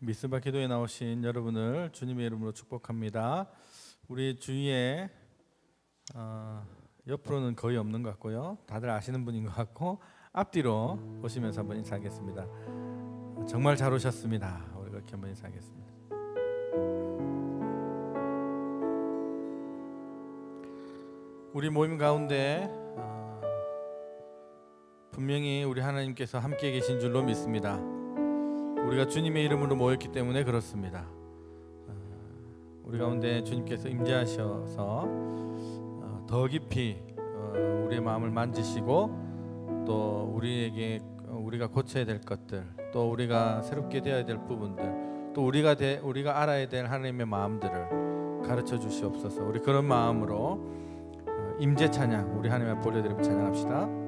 미스바 기도에 나오신 여러분을 주님의 이름으로 축복합니다. 우리 주위에 어, 옆으로는 거의 없는 것 같고요. 다들 아시는 분인 것 같고 앞뒤로 보시면서 한번 인사하겠습니다. 정말 잘 오셨습니다. 우리 그렇게 한번 인사하겠습니다. 우리 모임 가운데 어, 분명히 우리 하나님께서 함께 계신 줄로 믿습니다. 우리가 주님의 이름으로 모였기 때문에 그렇습니다. 어, 우리 가운데 주님께서 임재하셔서 어, 더 깊이 어, 우리의 마음을 만지시고 또 우리에게 어, 우리가 고쳐야 될 것들, 또 우리가 새롭게 되어야 될 부분들, 또 우리가 대, 우리가 알아야 될 하나님의 마음들을 가르쳐 주시옵소서. 우리 그런 마음으로 어, 임재 찬양 우리 하나님 앞에 올려드리며 찬양합시다.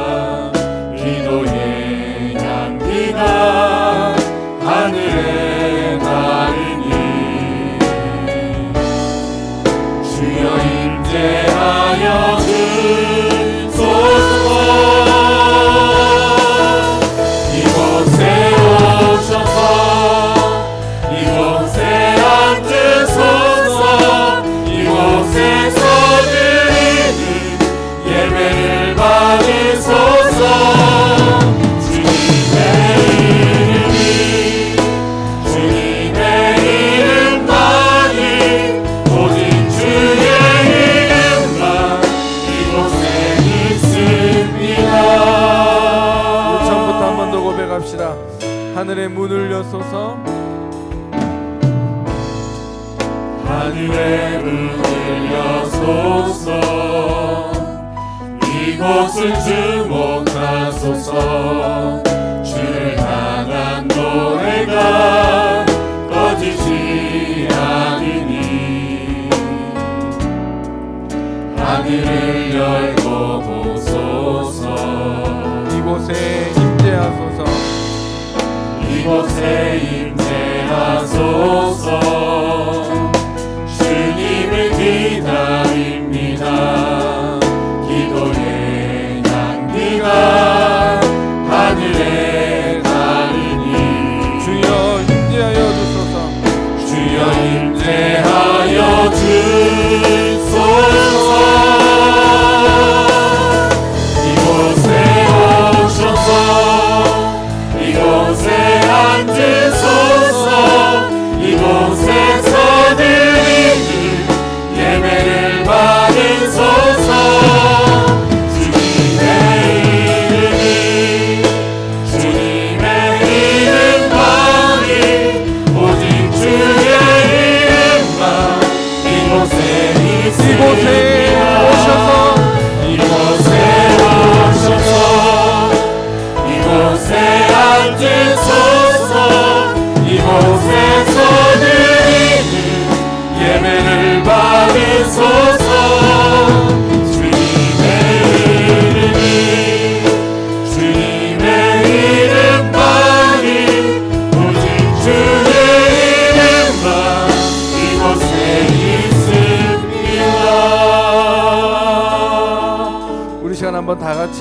이곳에 임재하소서. 주님을 기다립니다. 기도의 향기가 하늘에 닿으니. 주여 임재하여 주소서. 주여 임재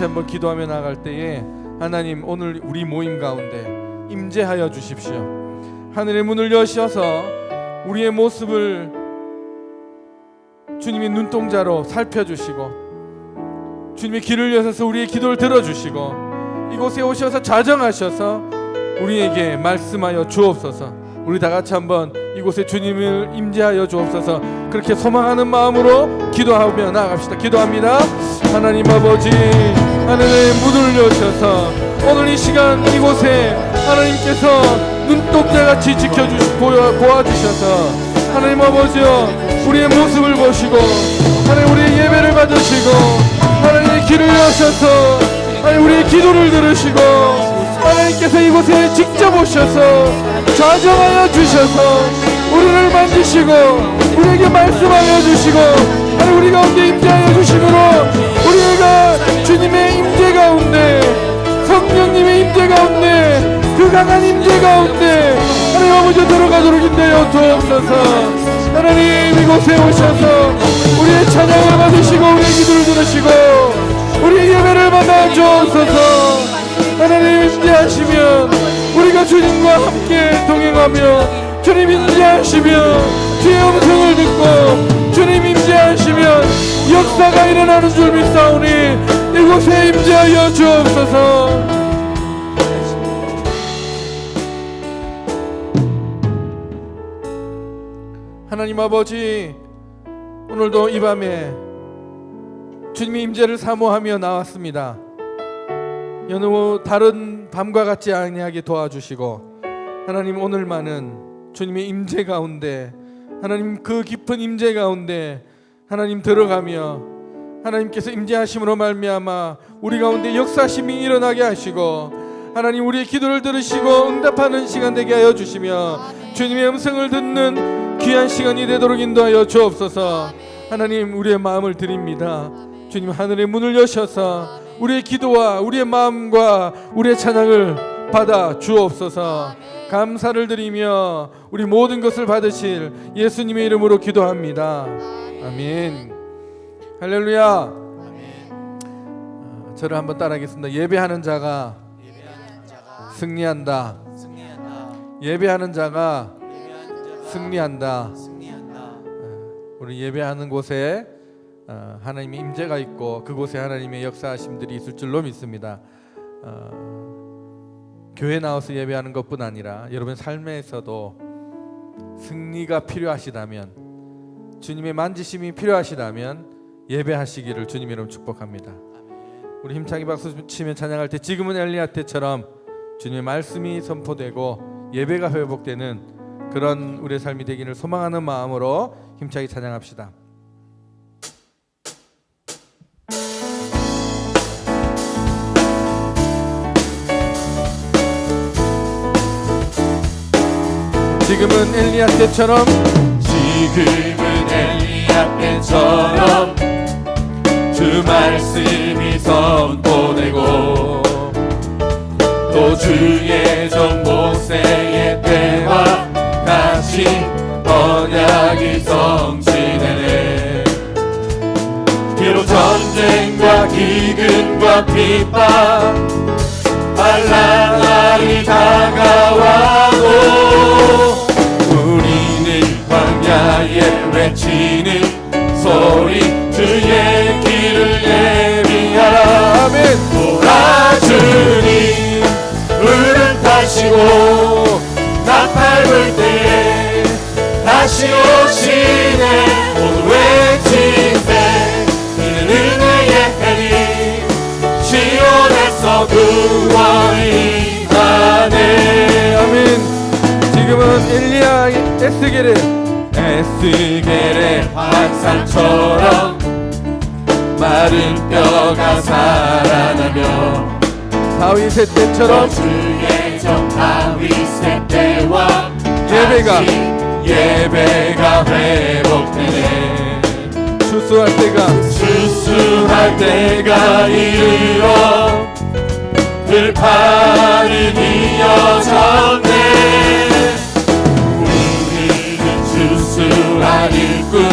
같이 한번 기도하며 나갈 때에 하나님 오늘 우리 모임 가운데 임재하여 주십시오. 하늘의 문을 여셔서 우리의 모습을 주님의 눈동자로 살펴주시고 주님의 길을 여셔서 우리의 기도를 들어주시고 이곳에 오셔서 자정하셔서 우리에게 말씀하여 주옵소서. 우리 다 같이 한번 이곳에 주님을 임재하여 주옵소서. 그렇게 소망하는 마음으로 기도하며 나아갑시다. 기도합니다. 하나님 아버지, 하늘의 문을 여셔서 오늘 이 시간 이곳에 하나님께서 눈동자같이 지켜주시 보여 보아주셔서 하나님 아버지여 우리의 모습을 보시고 하나님 우리의 예배를 받으시고 하나님의 길을 여셔서 하나님 우리의 기도를 들으시고 하나님께서 이곳에 직접 오셔서 좌정하여 주셔서 우리를 만지시고 우리에게 말씀하여 주시고 우리 가운데 임재하여 주시므로 우리가 주님의 임재 가운데 성령님의 임재 가운데 그 강한 임재 가운데 하나님 아버지 들어가도록 인도하여 주옵소서. 하나님 이곳에 오셔서 우리의 찬양을 받으시고 우리의 기도를 들으시고 우리의 예배를 받아 주옵소서. 하나님 임재하시면 우리가 주님과 함께 동행하며 주님 임재하시면 주의 음성을 듣고 주님 임재하시면 역사가 일어나는 줄 믿사오니 이곳에 임재하여 주옵소서 하나님 아버지 오늘도 이 밤에 주님의 임재를 사모하며 나왔습니다. 여느 다른 밤과 같지 아니하게 도와주시고 하나님 오늘만은 주님의 임재 가운데 하나님 그 깊은 임재 가운데 하나님 들어가며 하나님께서 임재하심으로 말미암아 우리 가운데 역사심이 일어나게 하시고 하나님 우리의 기도를 들으시고 응답하는 시간 되게 하여 주시며 주님의 음성을 듣는 귀한 시간이 되도록 인도하여 주옵소서. 하나님 우리의 마음을 드립니다. 주님 하늘의 문을 여셔서 우리의 기도와 우리의 마음과 우리의 찬양을 받아 주옵소서. 감사를 드리며 우리 모든 것을 받으실 예수님의 이름으로 기도합니다. 아멘. 할렐루야. 어, 저를 한번 따라하겠습니다. 예배하는 자가 승리한다. 예배하는 자가 승리한다. 우리 예배하는 곳에 어, 하나님의 임재가 있고 그곳에 하나님의 역사하심들이 있을 줄로 믿습니다. 어, 교회 나와서 예배하는 것뿐 아니라 여러분 삶에서도 승리가 필요하시다면 주님의 만지심이 필요하시다면 예배하시기를 주님 이름 축복합니다. 우리 힘차게 박수 치며 찬양할 때 지금은 엘리야 때처럼 주님의 말씀이 선포되고 예배가 회복되는 그런 우리의 삶이 되기를 소망하는 마음으로 힘차게 찬양합시다. 지금은 엘리야 때처럼. 지금은 엘리야 때처럼 주 말씀이 선포되고 또 주의 종 모세의 때와 같이 언약이 성취되네. 비록 전쟁과 기근과 핍박 한란날이 다가와 불 때에 다시 오시네. 모두 외치세 이는 은혜의 해리 시온에서 구원이 나네. 아멘. 지금은 엘리야 에스겔의 에스겔의 환상처럼 마른 뼈가 살아나며 다윗의 때처럼 주의 정 다윗의 때와 예배가 같이 예배가 회복되네. 추수할 때가 수수할 때가 이르러 들판은 이어졌네. 우리는 주수할 일꾼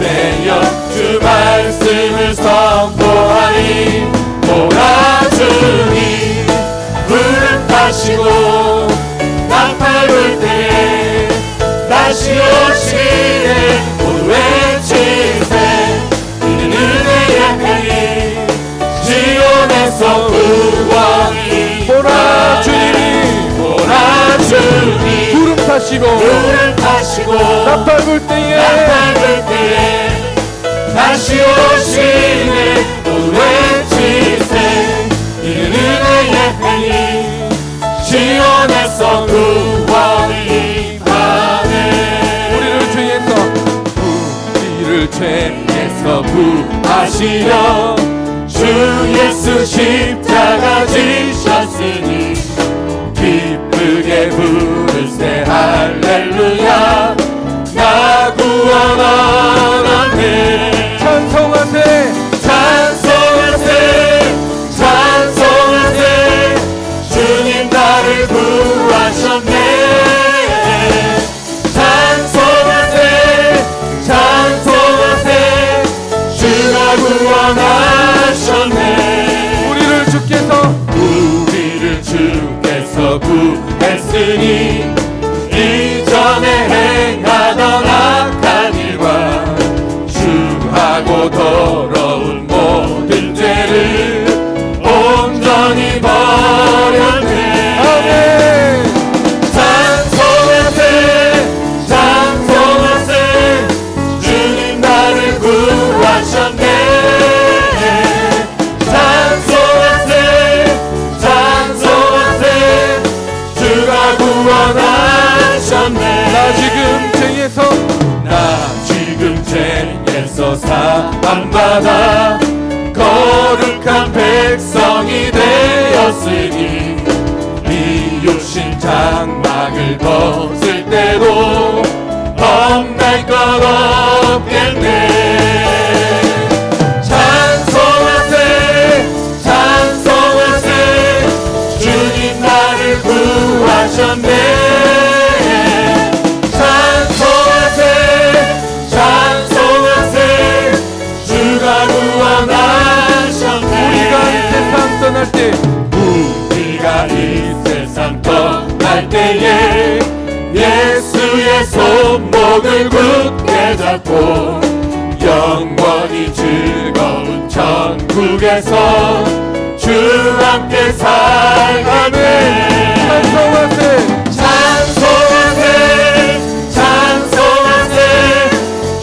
되어 주 말씀을 선포하니 몰아주니 불을 타시고 나팔 불 때에 다시 오시네 모두 외치세. 이는 은혜의 해리 지온에서 구원이 몰아주니 몰아주니 구름 타시고 불을 타시고 나팔 불 때에 나팔 불 때에 다시 오시네 구하시려 주 예수 십자가 지셨으니 기쁘게 부르세 할렐루야. 是你。 속에서 주 함께 살가네 찬송하세. 찬송하세 찬송하세.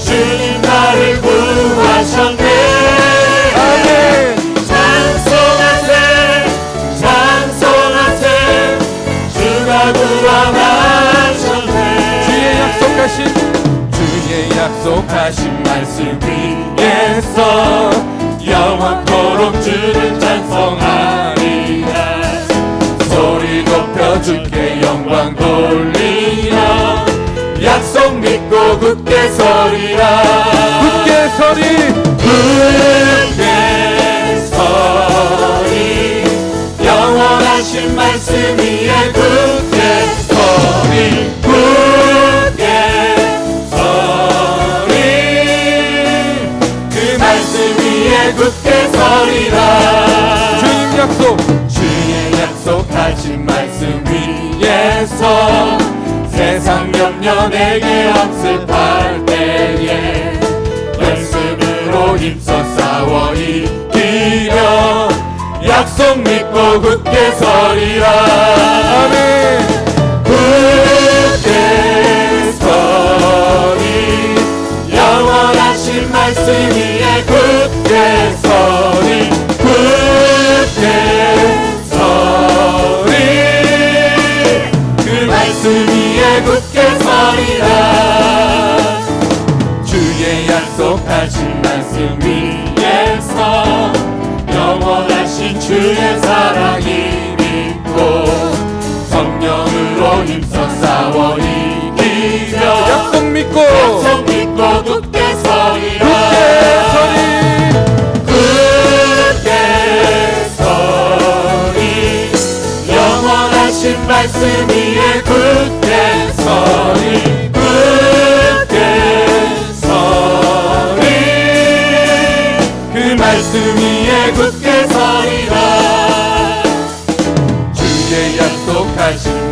주님 나를 구하셨네. 찬송하세 찬송하세. 주가 구원하셨네. 주의 약속하신 주의 약속하신 영원토록 주를 찬송하리라. 소리 높여 주께 영광 돌리라. 약속 믿고 굳게 서리라. 굳게 서리. 굳게 내게 학습할 때에 말씀으로 힘써 싸워 이기며 약속 믿고 굳게 서리라. 아멘. 굳게 서리. 영원하신 말씀 위에 굳게 서리. 굳게 서리. 그 말씀 위에 굳게 날 주. 말씀 위에 굳게 서리라. 주의 약속하신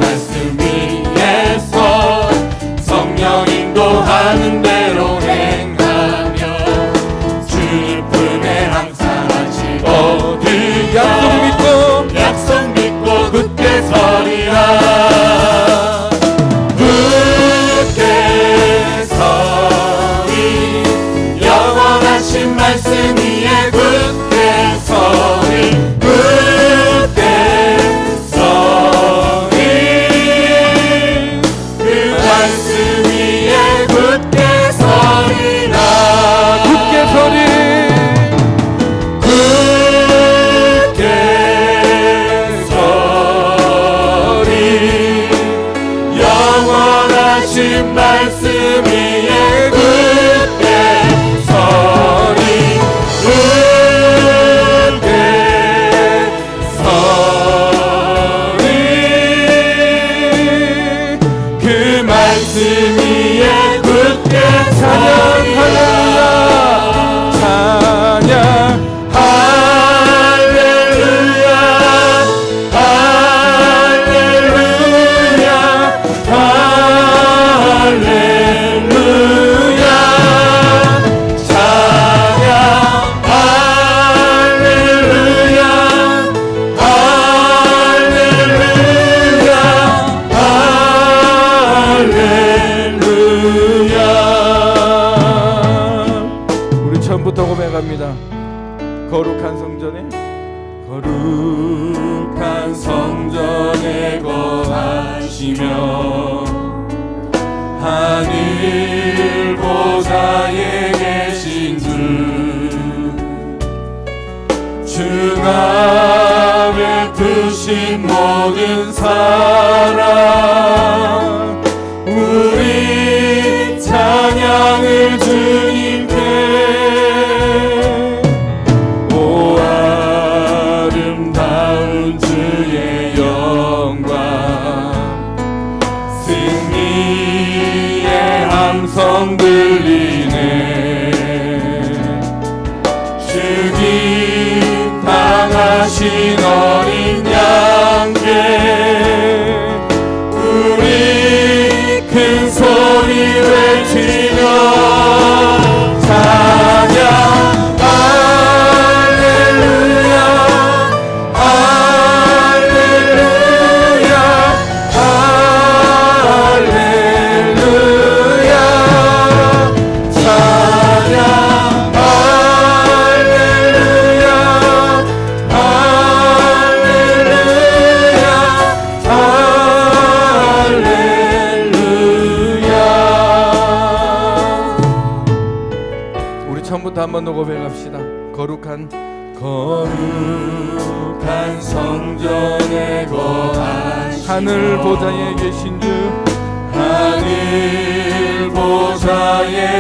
땅에 드신 모든 삶. 하늘 보좌에 계신 주. 하늘 보좌에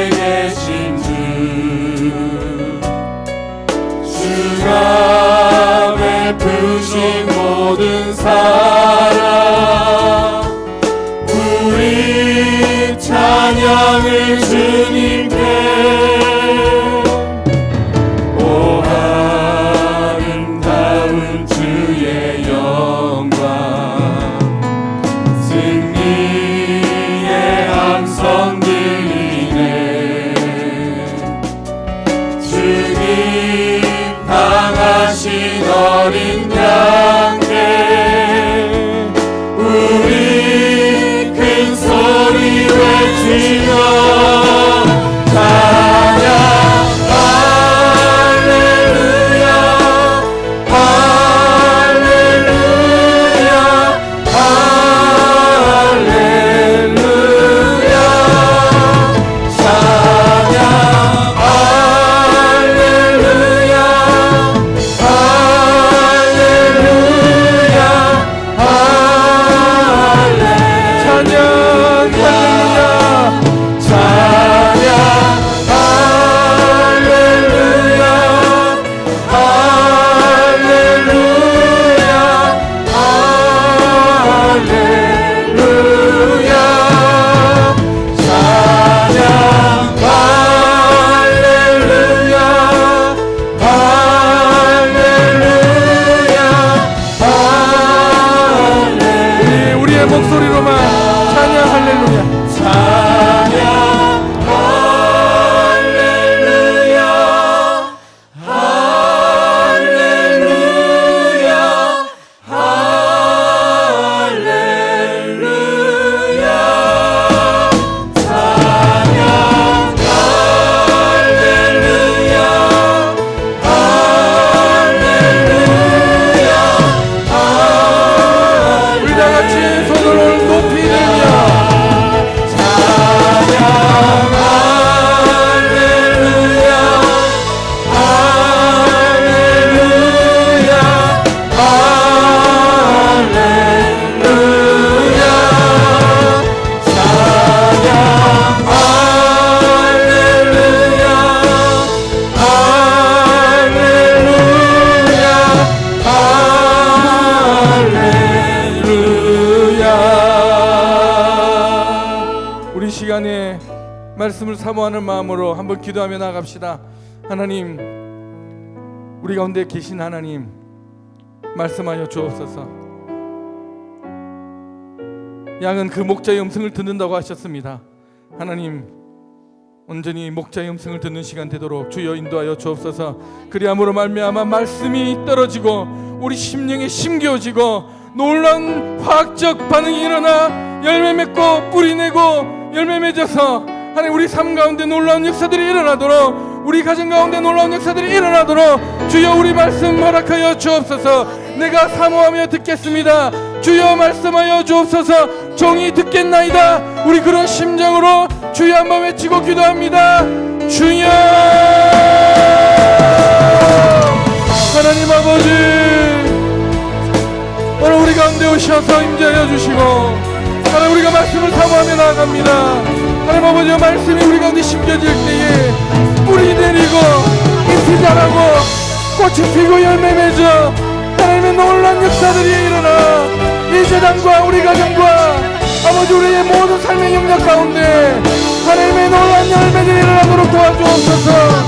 Señor. 시간에 말씀을 사모하는 마음으로 한번 기도하며 나갑시다. 하나님, 우리 가운데 계신 하나님, 말씀하여 주옵소서. 양은 그 목자의 음성을 듣는다고 하셨습니다. 하나님, 온전히 목자의 음성을 듣는 시간 되도록 주여 인도하여 주옵소서. 그리함으로 말미암아 말씀이 떨어지고 우리 심령에 심겨지고 놀라운 화학적 반응이 일어나 열매 맺고 뿌리 내고 열매 맺어서 하나님 우리 삶 가운데 놀라운 역사들이 일어나도록 우리 가정 가운데 놀라운 역사들이 일어나도록 주여 우리 말씀 허락하여 주옵소서. 내가 사모하며 듣겠습니다. 주여 말씀하여 주옵소서. 종이 듣겠나이다. 우리 그런 심정으로 주여 한번 외치고 기도합니다. 주여! 하나님 아버지 오늘 우리 가운데 오셔서 임재하여 주시고 하나님 우리가 말씀을 사모하며 나아갑니다. 하나님 아버지 말씀이 우리 가운데 심겨질 때에 뿌리 내리고 잎이 자라고 꽃이 피고 열매 맺어 하나님의 놀란 역사들이 일어나 이 재단과 우리 가정과 아버지 우리의 모든 삶의 영역 가운데 하나님의 놀란 열매들이 일어나도록 도와주옵소서